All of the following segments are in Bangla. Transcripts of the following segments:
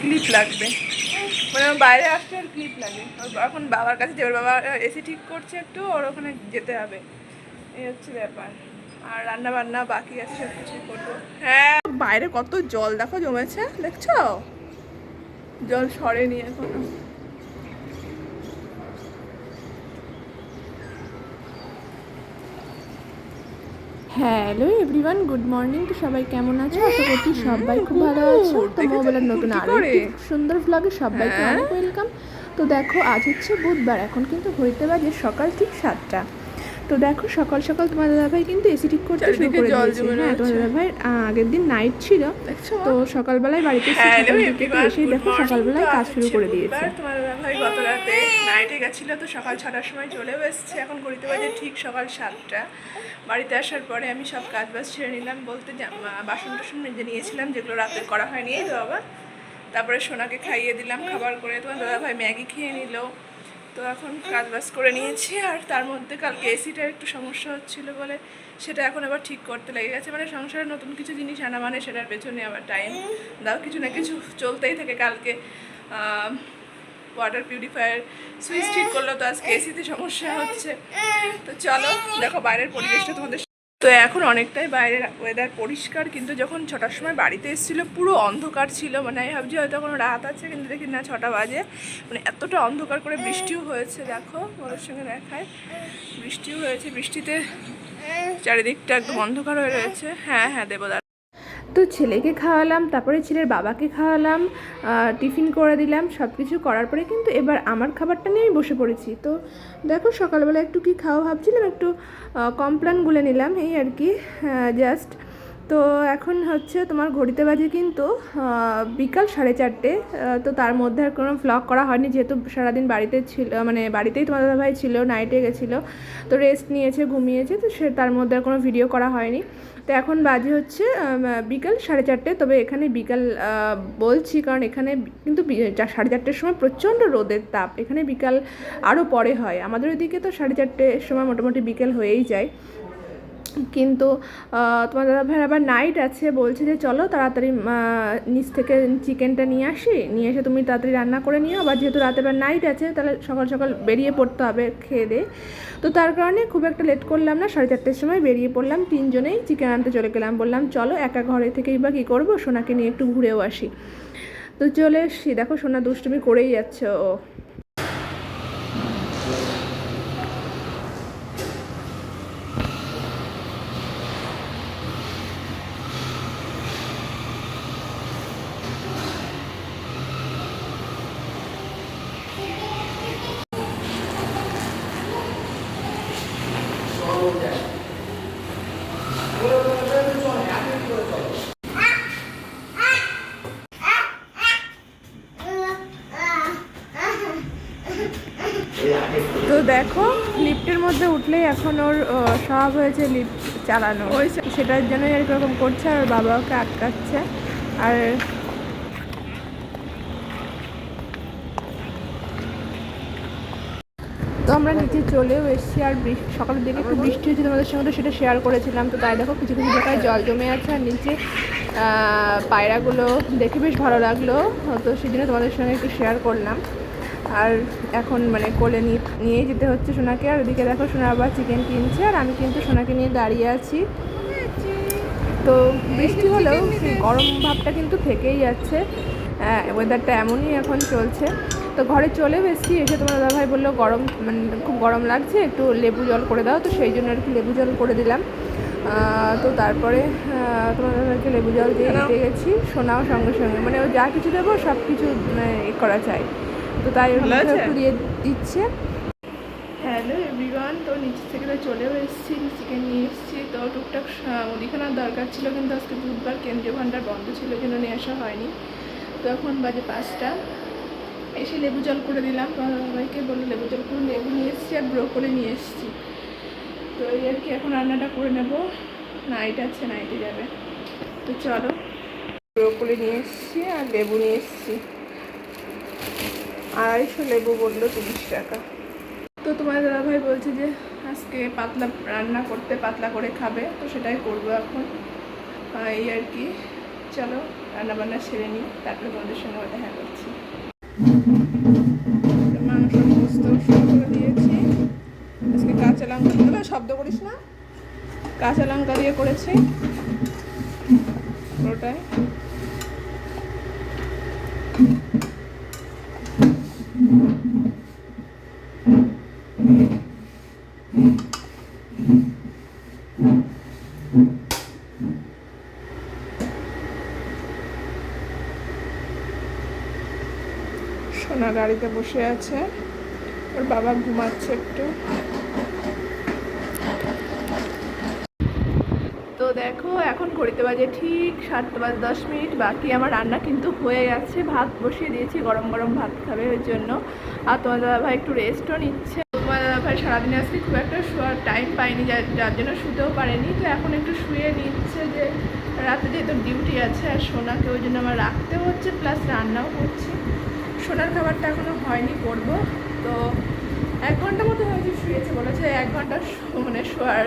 ক্লিপ লাগবে। মানে আমার বাইরে আসতে আর ক্লিপ লাগে। এখন বাবার কাছে যাবে। বাবা এসি ঠিক করছে একটু ওর ওখানে যেতে হবে। এই হচ্ছে ব্যাপার। আর রান্না বান্না বাকি আছে সব কিছু করব। হ্যাঁ। বাইরে কত জল দেখো জমেছে, দেখছ? জল সরেনি এখনও। হ্যালো এভরিওয়ান গুড মর্নিং তো সবাই কেমন আছো? আশা করছি সবাই খুব ভালো আছো। তো মোবাইলের নতুন আরও সুন্দর ব্লগে সবাইকে হ্যাঁ। অনেক ওয়েলকাম তো দেখো আজ হচ্ছে বুধবার এখন কিন্তু হইতে বাজে সকাল ঠিক সাতটা। তো দেখো সকাল সকাল তোমার দাদাভাই কিন্তু এসি ঠিক করতে শুরু করে জল দিয়েছে। হ্যাঁ তোমার। দাদাভাইয়ের আগের দিন নাইট ছিল। তো সকালবেলায় বাড়িতে এসে good দেখো সকালবেলায় কাজ শুরু করে দিয়েছে। তোমার গত রাতে নাইটে গেছিল তো সকাল ছটার সময় চলেও এসছে। এখন ঘড়িতে বাজে ঠিক সকাল সাতটা। বাড়িতে আসার পরে আমি সব কাজ বাজ ছেড়ে নিলাম বলতে বাসন টাসন মেজে নিয়েছিলাম যেগুলো রাতে করা হয়নি তো বাবা। তারপরে সোনাকে খাইয়ে দিলাম খাবার করে তোমার দাদা ভাই ম্যাগি খেয়ে নিল। তো এখন কাজ বাজ করে নিয়েছি আর তার মধ্যে কালকে এসিটা একটু সমস্যা হচ্ছিল বলে সেটা এখন আবার ঠিক করতে লেগে গেছে। মানে সংসারে নতুন কিছু জিনিস আনা মানে সেটার পেছনে আবার টাইম দাও। কিছু না কিছু চলতেই থাকে কালকে। ওয়াটার পিউরিফায়ার সুইচ ঠিক করল তো আজকে এসিতে সমস্যা হচ্ছে। তো চলো, দেখো বাইরের পরিবেশটা তোমাদের তো এখন অনেকটাই বাইরের ওয়েদার পরিষ্কার, কিন্তু যখন ছটার সময় বাড়িতে এসেছিল, পুরো অন্ধকার ছিল। মানে আমি ভাবছি হয়তো কোনো রাত আছে, কিন্তু দেখি না ছটা বাজে। মানে এতটা অন্ধকার করে বৃষ্টিও হয়েছে, দেখো ওদের সঙ্গে দেখায়। বৃষ্টিও হয়েছে, বৃষ্টিতে চারিদিকটা একদম অন্ধকার হয়ে রয়েছে। হ্যাঁ হ্যাঁ দেবদা। তো ছেলেকে খাওয়ালাম, তারপরে ছেলের বাবাকে খাওয়ালাম টিফিন করে দিলাম সব কিছু করার পরে কিন্তু এবার আমার খাবারটা নিয়েই বসে পড়েছি। তো দেখো সকালবেলা একটু কি খাওয়া ভাবছিলাম, একটু কমপ্লান গুলে নিলাম এই আর কি জাস্ট তো এখন হচ্ছে তোমার ঘড়িতে বাজে কিন্তু বিকাল সাড়ে চারটে তো তার মধ্যে আর কোনো ভ্লগ করা হয়নি, যেহেতু সারাদিন বাড়িতে ছিল মানে বাড়িতেই তোমার দাদাভাই ছিল নাইটে গেছিল, তো রেস্ট নিয়েছে, ঘুমিয়েছে, তো সে তার মধ্যে আর কোনো ভিডিও করা হয়নি। তো এখন বাজে হচ্ছে বিকাল সাড়ে চারটে। তবে এখানে বিকাল বলছি কারণ এখানে কিন্তু সাড়ে চারটের সময় প্রচণ্ড রোদের তাপ। এখানে বিকাল আরও পরে হয়। আমাদের ওইদিকে তো সাড়ে চারটের সময় মোটামুটি বিকেল হয়েই যায়। কিন্তু তোমার দাদা ভাইয়ের আবার নাইট আছে, বলছে যে চলো তাড়াতাড়ি নিচ থেকে চিকেনটা নিয়ে আসি। নিয়ে এসে তুমি তাড়াতাড়ি রান্না করে নিও। আবার যেহেতু রাতে আবার নাইট আছে, তাহলে সকাল সকাল বেরিয়ে পড়তে হবে খেয়ে দিয়ে। তো তার কারণে খুব একটা লেট করলাম না, সাড়ে চারটের সময় বেরিয়ে পড়লাম। তিনজনেই চিকেন আনতে চলে গেলাম। বললাম, চলো একা ঘরে থেকেই বা কী করব? সোনাকে নিয়ে একটু ঘুরেও আসি। তো চলে এসছি। দেখো, সোনা দুষ্টুমি করেই যাচ্ছে ও তো দেখো, লিফটের মধ্যে উঠলেই এখন ওর স্বভাব হয়েছে লিফট চালানো। ওই সেটার জন্যই এরকম করছে, আর বাবা ওকে আটকাচ্ছে। আর তো আমরা নিচে চলেও এসেছি, আর বৃষ্টি, সকালের দিকে একটু বৃষ্টি হয়েছে তোমাদের সঙ্গে, সেটা শেয়ার করেছিলাম। তো তাই দেখো, কিছু কিছু জায়গায় জল জমে আছে, আর নিচে পায়রাগুলো দেখে বেশ ভালো লাগল। তো জন্য তোমাদের সঙ্গে একটু শেয়ার করলাম। আর এখন মানে কোলে নিয়ে যেতে হচ্ছে সোনাকে। আর ওদিকে দেখো সোনা আবার চিকেন কিনছে, আর আমি কিন্তু সোনাকে নিয়ে দাঁড়িয়ে আছি। তো বৃষ্টি হলেও গরম ভাবটা কিন্তু থেকেই যাচ্ছে। হ্যাঁ ওয়েদারটা এমনই এখন চলছে। তো ঘরে চলে এসেছি, এসে তোমার দাদাভাই বলল, গরম মানে খুব গরম লাগছে, একটু লেবু জল করে দাও। তো সেই জন্য আর কি লেবু জল করে দিলাম। তো তারপরে তোমার দাদাভাইকে লেবু জল দিয়ে দিতে গেছি। সোনাও সঙ্গে সঙ্গে মানে ও যা কিছু দেবো সব কিছু মানে করা চাই। তো তাই দিয়ে দিচ্ছে। হ্যালো এভরিওয়ান তো নিচে থেকে তো চলেও এসেছি চিকেন নিয়ে এসেছি। তো টুকটাক মুদিখানার দরকার ছিল কিন্তু আজকে বুধবার কেন্দ্রীয় ভাণ্ডার বন্ধ ছিল জন্য নিয়ে আসা হয়নি। তো এখন বাজে পাঁচটা। এসে লেবু জল করে দিলাম। সবাইকে বলল লেবু জল করে লেবু নিয়ে এসেছি আর ব্রোকলি নিয়ে এসেছি। তো এই আর কি এখন রান্নাটা করে নেব। নাইট আছে নাইটে যাবে। তো চলো। ব্রোকলি নিয়ে এসেছি আর লেবু নিয়ে এসেছি। আড়াইশো লেবু বলল তিরিশ টাকা। তো তোমার দাদাভাই বলছে যে, আজকে পাতলা রান্না করতে পাতলা করে খাবে, তো সেটাই করব এখন। এই আর কি। চলো রান্না বান্না সেরে নিই, তারপরে তোমাদের সঙ্গে দেখা করছি। মাংস পোস্ত করে দিয়েছি। আজকে কাঁচা লঙ্কা দিলে শব্দ করিস না। কাঁচা লঙ্কা দিয়ে করেছি। পুরোটাই সোনা গাড়িতে বসে আছে। ওর বাবা ঘুমাচ্ছে একটু। তো দেখো, এখন ঘড়িতে বাজে ঠিক সাতটা বাজে দশ মিনিট। বাকি আমার রান্না কিন্তু হয়ে গেছে। ভাত বসিয়ে দিয়েছি, গরম গরম ভাত খাবে ওই জন্য। আর তোমার দাদা ভাই একটু রেস্টও নিচ্ছে। তোমার দাদা ভাই সারাদিনে আজকে খুব একটা শোয়ার টাইম পাইনি যার জন্য শুতেও পারেনি। তো এখন একটু শুয়ে নিচ্ছে যে, রাতে যেহেতু ডিউটি আছে আর সোনাকে ওই জন্য আমার রাখতেও হচ্ছে প্লাস রান্নাও করছি। সোনার খাবারটা এখনও হয়নি, করব। তো এক ঘণ্টা মতো হয়েছে, শুয়েছে বলেছে এক ঘণ্টা মানে শোয়ার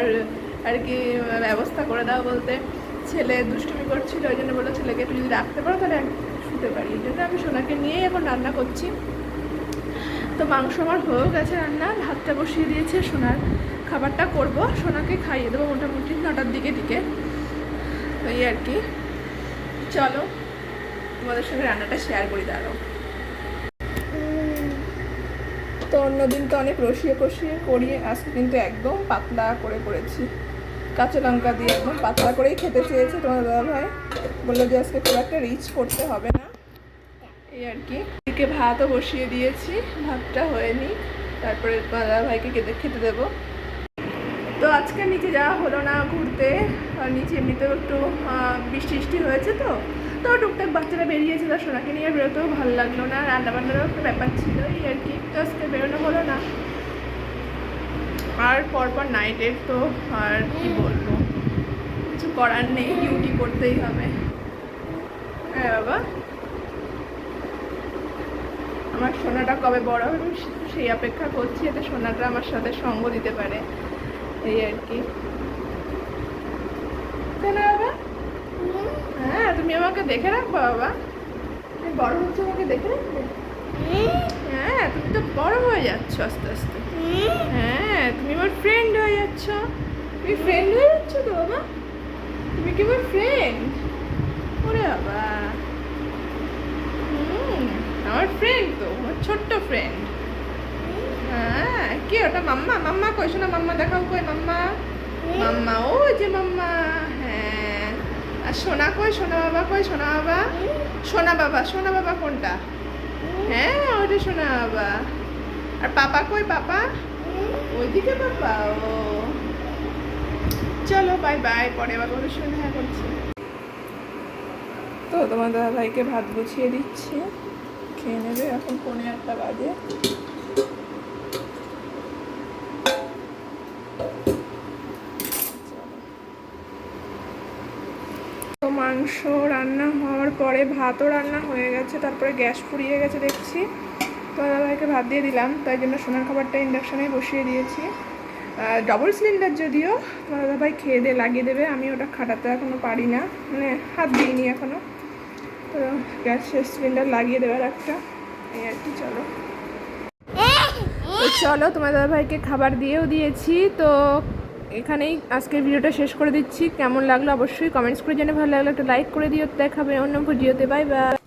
আর কি ব্যবস্থা করে দাও বলতে। ছেলে দুষ্টুমি করছিল, ওই জন্য বলল ছেলেকে একটু যদি রাখতে পারো তাহলে শুতে পারি। এই জন্য আমি সোনাকে নিয়েই এখন রান্না করছি। তো মাংস আমার হয়েও গেছে রান্না, ভাতটা বসিয়ে দিয়েছে, সোনার খাবারটা করব। সোনাকে খাইয়ে দেবো মোটামুটি নটার দিকে দিকে। ওই আর কি। চলো তোমাদের সঙ্গে রান্নাটা শেয়ার করি, দাঁড়াও। তো অন্যদিন তো অনেক রসিয়ে কষিয়ে করি আজকে কিন্তু একদম পাতলা করে করেছি। কাঁচা লঙ্কা দিয়ে একদম পাতলা করেই খেতে চেয়েছে তোমার দাদা ভাই। বলল যে আজকে খুব একটা রিচ করতে হবে না। এই আর কি। এদিকে ভাতও বসিয়ে দিয়েছি, ভাতটা হয়নি তারপরে দাদা ভাইকে খেতে খেতে দেবো। তো আজকে নিচে যাওয়া হলো না ঘুরতে নিচে এমনিতেও একটু বৃষ্টি বৃষ্টি হয়েছে তো। তো টুকটাক বাচ্চারা বেরিয়েছিল সোনাকে নিয়ে বেরোতেও ভালো লাগল না রান্না বান্নারও একটা ব্যাপার ছিল এই আর কি তো আজকে বেরোনো হলো না। আর পরপর নাইটের তো আর কি বলব কিছু করার নেই ডিউটি করতেই হবে। হ্যাঁ বাবা। আমার সোনাটা কবে বড় হবে সেই অপেক্ষা করছি যাতে সোনাটা আমার সাথে সঙ্গ দিতে পারে এই আর কি। তাই না বাবা? হ্যাঁ তুমি আমাকে দেখে রাখব বাবা। তুমি বড় হচ্ছে আমাকে দেখে রাখবে? হ্যাঁ তুমি তো বড় হয়ে যাচ্ছ আস্তে আস্তে। হ্যাঁ তুমি আমার ফ্রেন্ড হয়ে যাচ্ছ। তুমি ফ্রেন্ড হয়ে যাচ্ছ তো, বাবা? তুমি কি আমার ফ্রেন্ড ওরে বাবা। আমার ফ্রেন্ড তো, আমার ছোট্ট ফ্রেন্ড হ্যাঁ কি ওটা, মাম্মা? মাম্মা কই? শোনা, মাম্মা দেখাও কই, মাম্মা? মাম্মা, ও যে মাম্মা। হ্যাঁ। আর সোনা কই? সোনা বাবা কই? সোনা বাবা? সোনা বাবা সোনা বাবা কোনটা? হ্যাঁ ওটা সোনা বাবা। আর পাপা কই? পাপা? ওইদিকে পাপা, ও। চলো বাই বাই পরে আবার ওদের সঙ্গে দেখা করছি। তো, তোমার দাদা ভাইকে ভাত গুছিয়ে দিচ্ছি। খেয়ে নেবে এখন পৌনে একটা বাজে তো মাংস রান্না হওয়ার পরে ভাতও রান্না হয়ে গেছে, তারপরে গ্যাস ফুরিয়ে গেছে দেখছি। তো দাদাভাইকে ভাত দিয়ে দিলাম, তাই জন্য সোনার খাবারটা ইন্ডাকশানেই বসিয়ে দিয়েছি। ডবল সিলিন্ডার যদিও তোমার দাদাভাই খেয়ে দিয়ে লাগিয়ে দেবে, আমি ওটা খাটাতে এখনও পারি না মানে হাত দিইনি এখনও তো গ্যাস সিলিন্ডার লাগিয়ে দেবার একটা, এই আর কি, চলো। চলো, তোমার দাদাভাইকে খাবার দিয়েও দিয়েছি, তো এখানেই আজকের ভিডিওটা শেষ করে দিচ্ছি। কেমন লাগল অবশ্যই কমেন্টস করে জানে ভালো লাগল একটা লাইক করে দিও। দেখাবে অন্য ভিডিওতে। Bye bye